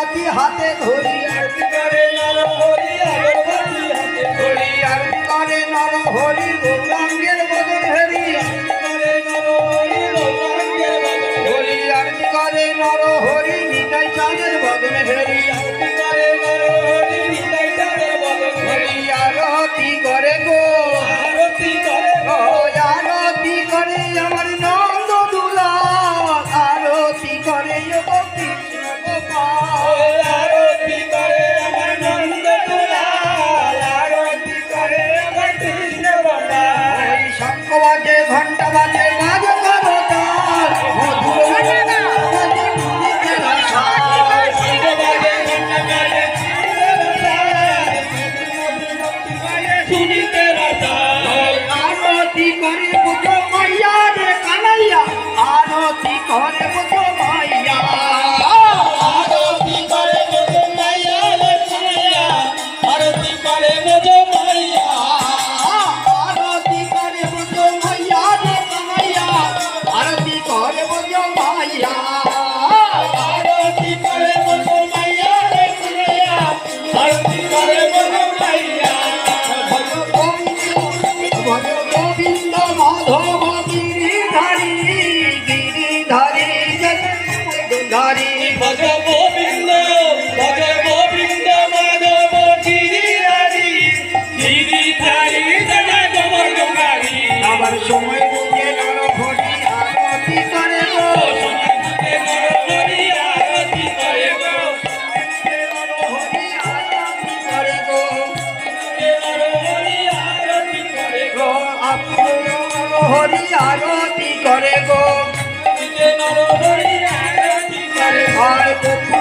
আগরবাতি হাতে ধরি আরতি নর হরি আগরবাতি হাতে ধরি আরতি নর হরি বদন হরি নর হরি বদন হরি নর হরি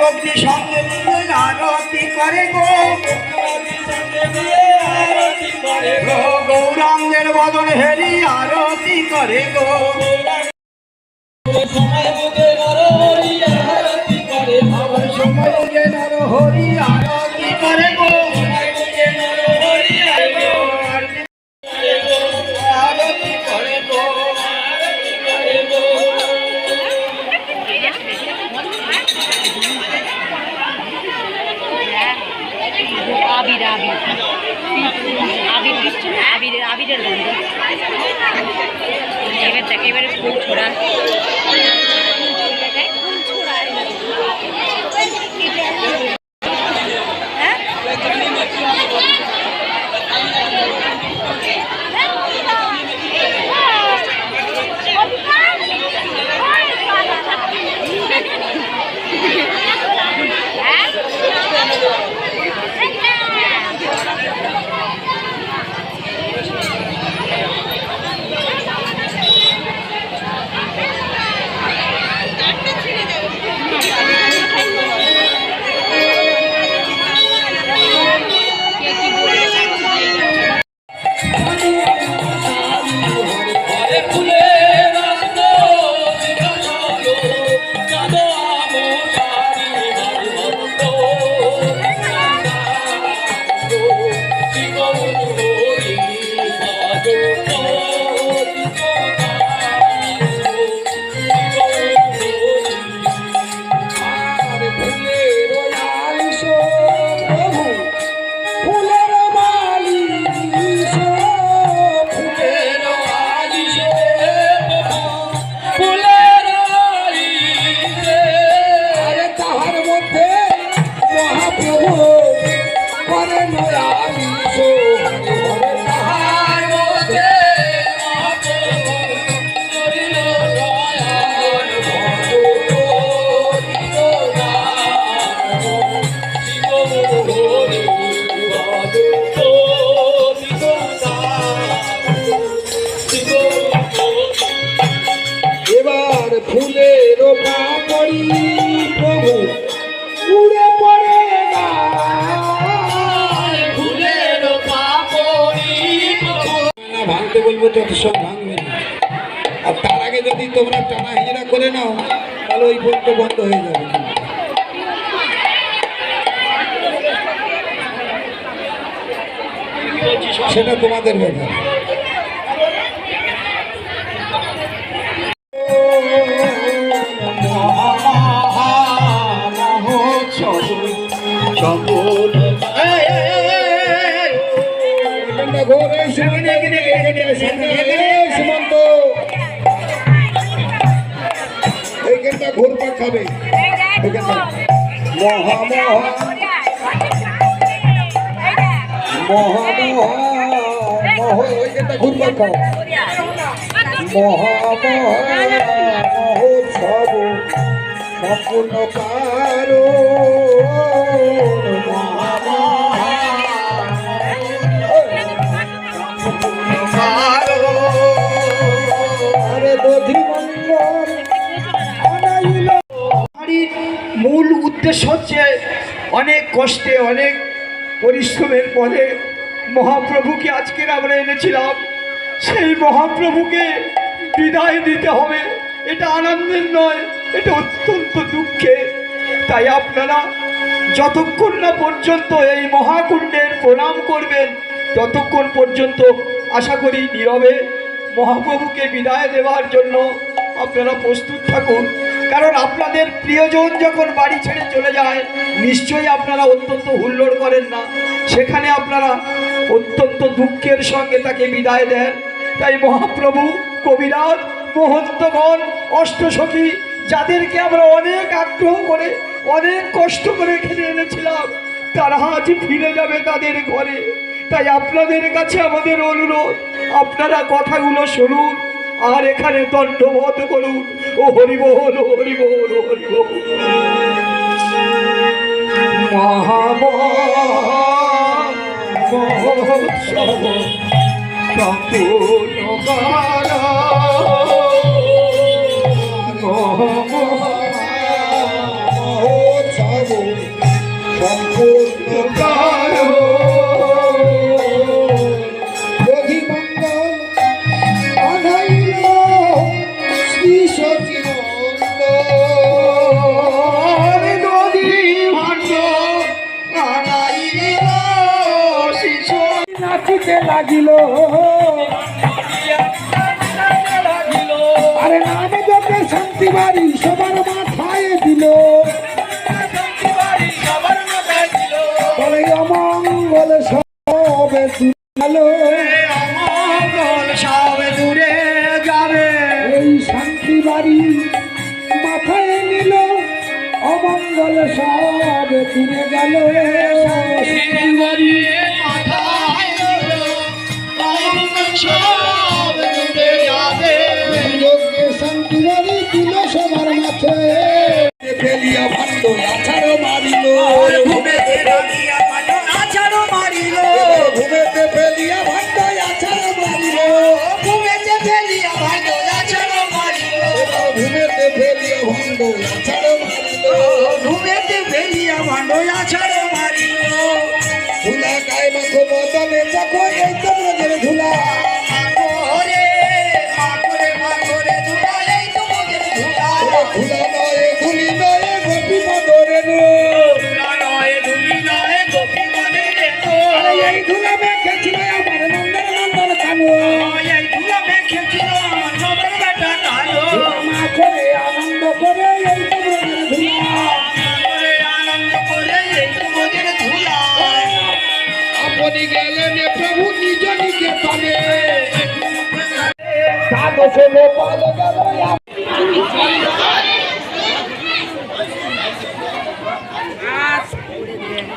অগ্নি সঙ্গে নিয়ে আরতি করে গো। গৌরাঙ্গের বদন হেরি আরতি করে গো। সময় বুঝে নর হরি cultural. ভাঙতে বলব যত সব ভাঙবে না। আর তার আগে যদি তোমরা টানা হিজড়া করে নাও, তাহলে ওই বন্ধ বন্ধ হয়ে যাবে। সেটা তোমাদের ব্যাপার। মহা মহামহ মহোৎসব সম্পূর্ণ উদ্দেশ্য হচ্ছে অনেক কষ্টে, অনেক পরিশ্রমের পরে মহাপ্রভুকে আজকের আমরা এনেছিলাম। সেই মহাপ্রভুকে বিদায় দিতে হবে। এটা আনন্দের নয়, এটা অত্যন্ত দুঃখে। তাই আপনারা যতক্ষণ না পর্যন্ত এই মহাকুণ্ডের প্রণাম করবেন, ততক্ষণ পর্যন্ত আশা করি নীরবে মহাপ্রভুকে বিদায় দেওয়ার জন্য আপনারা প্রস্তুত থাকুন। কারণ আপনাদের প্রিয়জন যখন বাড়ি ছেড়ে চলে যায়, নিশ্চয়ই আপনারা অত্যন্ত হুল্লোড় করেন না। সেখানে আপনারা অত্যন্ত দুঃখের সঙ্গে তাকে বিদায় দেন। তাই মহাপ্রভু, কবিরাজ মহন্তগণ অষ্টসখী, যাদেরকে আমরা অনেক আগ্রহ করে, অনেক কষ্ট করে এখানে এনেছিলাম, তারা আজ ফিরে যাবে তাদের ঘরে। তাই আপনাদের কাছে আমাদের অনুরোধ, আপনারা কথাগুলো শুনুন আর এখানে দণ্ডবোধ করুন। ও হরিবোল হরিবোল হরিবোল সম্পূর্ণ কারা মহোৎসব সম্পূর্ণ লাগিল। আরে নাম যতে শান্তি বাড়ি সবার মাথায় দিল। বলে অমঙ্গল সবে তুলো দূরে যাবে এই শান্তি বাড়ি মাথায় নিল, অমঙ্গল সব তুলে গেল। শান্তি বাড়ি লোককে শান্তি বাড়ি দিল সবার মাথে ফেলিয়া ভাণ্ড আছাড় মারিল ঘুমেতে ফেলিয়া ভাণ্ড, আছাড় মারিল। ঘুমেতে ফেলিয়া ভাণ্ড আছাড় মারিল ঘুমেতে ফেলিয়া ভাণ্ড আছাড় মারিল ঘুমেতে ফেলিয়া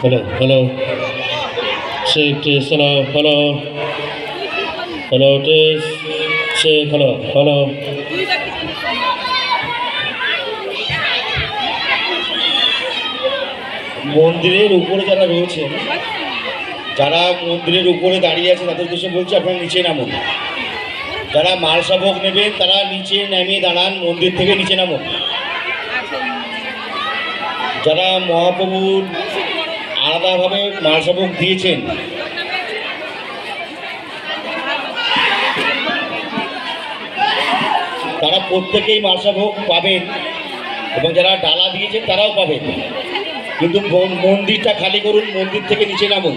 hello hello check test hello hello hello test check hello hello মন্দিরের উপরে যারা রয়েছেন, যারা মন্দিরের উপরে দাঁড়িয়ে আছে তাদের উদ্দেশ্যে বলছি, আপনারা নিচে নামুন। যারা মাল শাবক নেবেন তারা নিচে নামিয়ে দাঁড়ান, মন্দির থেকে নিচে নামুন। যারা মহাপ্রভুর আলাদাভাবে মাল শাবক দিয়েছেন, তারা প্রত্যেকেই মালসাভোগ পাবেন এবং যারা ডালা দিয়েছেন, তারাও পাবেন। কিন্তু মন্দিরটা খালি করুন, মন্দির থেকে নিচে নামুন।